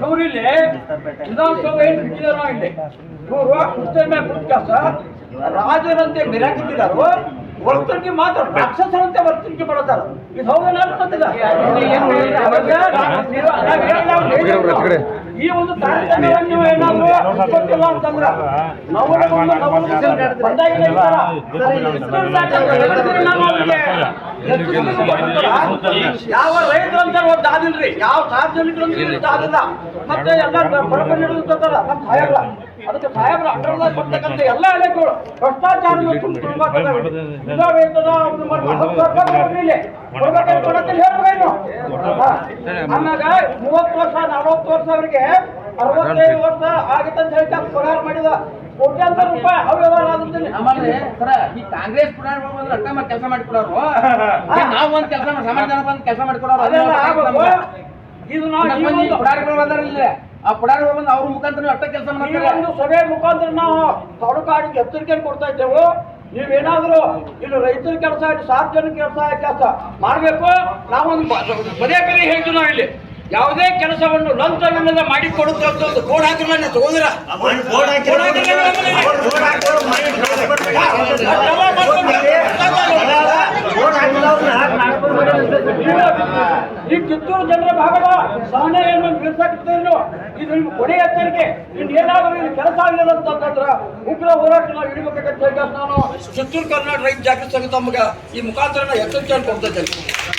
ಇವ್ರು ಇಲ್ಲಿ ವಿಧಾನಸಭೆ ಇಲ್ಲಿ. ಮೇಲೆ ರಾಜರಂತೆ ಮೆರಾಕಿದ್ದಾರೋ ವರ್ತನಿಕೆ ಮಾತ್ರ ರಾಕ್ಷಸರಂತೆ ವರ್ತನಿಕೆ ಮಾಡತಾರ ಇದು ಹೇಳಿದಾಗ ಈ ಒಂದು ನೀವು ಏನಾದ್ರು ಗೊತ್ತಿಲ್ಲ ಯಾವ ರೈತರು ಅಂತ ಒಂದು ಆದಿಲ್ರಿ. ಯಾವ ಸಾರ್ವಜನಿಕರು ಆದಿಲ್ಲ. ಮತ್ತೆ ಎಲ್ಲ ಬಡಬಡ ಹಿಡಿದಿರ್ತಾರ ನಮ್ಮ ಸಾಯಬ್ರ ಅದಕ್ಕೆ ಸಾಹೇಬ್ರ ಅಂಡರ್ದಾಗ ಬರ್ತಕ್ಕಂಥ ಎಲ್ಲ ಎಲೆಗಳು ಭ್ರಷ್ಟಾಚಾರ ಆಮ್ಯಾಗ ಮೂವತ್ತು ವರ್ಷ, ನಲವತ್ತು ವರ್ಷ ಅವರಿಗೆ ಅರವತ್ತೈದು ವರ್ಷ ಆಗತ್ತಂತ ಹೇಳಿ ಪಗಾರ ಮಾಡಿದ ಕೋಟ್ಯಾಂತರ ರೂಪಾಯಿ ಅವ್ಯವಹಾರ ಆದಂತೀನಿ ಆಮೇಲೆ ಸರ ಈ ಕಾಂಗ್ರೆಸ್ ಪುರಾಣ ಬಂದ್ರೆ ಅಟ್ಟ ಮಾಡಿ ಕೆಲಸ ಮಾಡಿಕೊಡೋರು ನಾವು ಒಂದ್ ಕೆಲಸ ಮಾಡಿ ಸಮಾಜ ಬಂದ್ ಕೆಲಸ ಮಾಡಿಕೊಡೋರು ಇದು ನಾವು ಪುಡಾರಿಗಳು ಬಂದಾರ ಇಲ್ಲಿ ಆ ಪುಡಾರಿಗಳು ಬಂದು ಅವ್ರ ಮುಖಾಂತರ ಅಷ್ಟ ಕೆಲಸ ಈ ಮಾಡ್ತಾರೆ. ಒಂದು ಸಭೆ ಮುಖಾಂತರ ನಾವು ತೊಡಕಾಡಿಗೆ ಎಚ್ಚರಿಕೆ ಕೊಡ್ತಾ ಇದ್ದೇವೆ. ನೀವೇನಾದ್ರೂ ಇಲ್ಲಿ ರೈತರ ಕೆಲಸ ಇಲ್ಲಿ ಸಾರ್ವಜನಿಕ ಕೆಲಸ ಕೆಲಸ ಮಾಡಬೇಕು. ನಾವೊಂದು ಪದೇ ಪದೇ ಹೇಳ್ತೀವಿ ನಾವು ಇಲ್ಲಿ ಯಾವುದೇ ಕೆಲಸವನ್ನು ಲಂಚವಿಲ್ಲದೆ ಮಾಡಿ ಕೊಡುತ್ತೆ ಅಂತ ಒಂದು ಬೋರ್ಡ್ ಹಾಕಿಲ್ಲ ತಗೋದಿರ? ಬೋರ್ಡ್ ಈ ಕಿತ್ತೂರು ಜನರ ಭಾಗದ ಸಹನೆಯನ್ನು ಬೀರ್ಸಾಕಿದ್ದೇನು ಇದು ನಿಮ್ಮ ಕೊನೆ ಎಚ್ಚರಿಕೆ ಇನ್ನು ಏನಾದರೂ ಇಲ್ಲಿ ಕೆಲಸ ಆಗಲಿಲ್ಲ ಅಂತಂದ್ರೆ ಉಗ್ರ ಹೋರಾಟ ನಾವು ಹಿಡಿಬೇಕಂತ ನಾನು. ಕಿತ್ತೂರು ಕರ್ನಾಟಕ ರೈತ ಜಾಗೃತಿ ಸಂಘ ತಮ್ಮ ಈ ಮುಖಾಂತರ ನಾನು ಎಚ್ಚರಿಕೆಯನ್ನು ಕೊಡ್ತಾ ಇದ್ದೇನೆ